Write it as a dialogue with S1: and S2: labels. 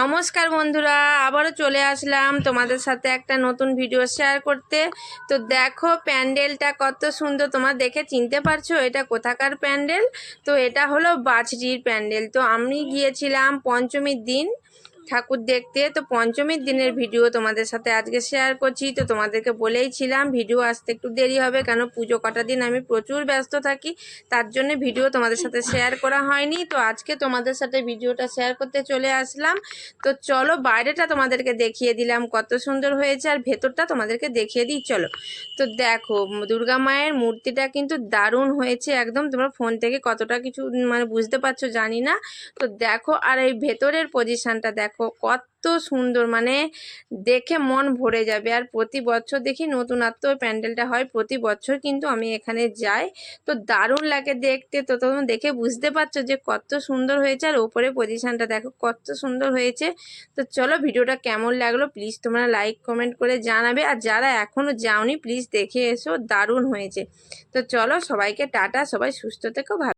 S1: নমস্কার বন্ধুরা, আবারও চলে আসলাম তোমাদের সাথে একটা নতুন ভিডিও শেয়ার করতে। তো দেখো, প্যান্ডেলটা কত সুন্দর, তোমার দেখে চিনতে পারছ এটা কোথাকার প্যান্ডেল? তো এটা হলো বাছরির প্যান্ডেল। তো আমি গিয়েছিলাম পঞ্চমীর দিন ঠাকুর দেখতে। তো পঞ্চমীর দিনের ভিডিও তোমাদের সাথে আজকে শেয়ার করছি। তো তোমাদেরকে বলেইছিলাম, ভিডিও আসতে একটু দেরি হবে কেন? পুজো কটা দিন আমি প্রচুর ব্যস্ত থাকি, তার জন্য ভিডিও তোমাদের সাথে শেয়ার করা হয়নি। তো আজকে তোমাদের সাথে ভিডিওটা শেয়ার করতে চলে আসলাম। তো চলো বাইরেটা তোমাদেরকে দেখিয়ে দিলাম, কত সুন্দর হয়েছে আর ভেতরটা তোমাদেরকে দেখিয়ে দিই, চলো। তো দেখো, দুর্গা মায়ের মূর্তিটা কিন্তু দারুণ হয়েছে, একদম তোমরা ফোন থেকে কতটা কিছু মানে বুঝতে পারছ জানি না। তো দেখো, আর এই ভেতরের পজিশানটা দেখো কত সুন্দর। মানে দেখে মন ভরে যাবে। আর প্রতি বছর দেখি নতুনত্ব প্যান্ডেলটা হয়, প্রতি বছর কিন্তু আমি এখানে যাই। তো দারুণ লাগে দেখতে। তো তখন দেখে বুঝতে পারছ যে কত সুন্দর হয়েছে। আর ওপরে পজিশানটা দেখো, কত সুন্দর হয়েছে। তো চলো ভিডিওটা কেমন লাগল? প্লিজ তোমরা লাইক কমেন্ট করে জানাবে। আর যারা এখনও যাওনি প্লিজ দেখে এসো, দারুণ হয়েছে। তো চলো সবাইকে টাটা, সবাই সুস্থ থেকো, ভালো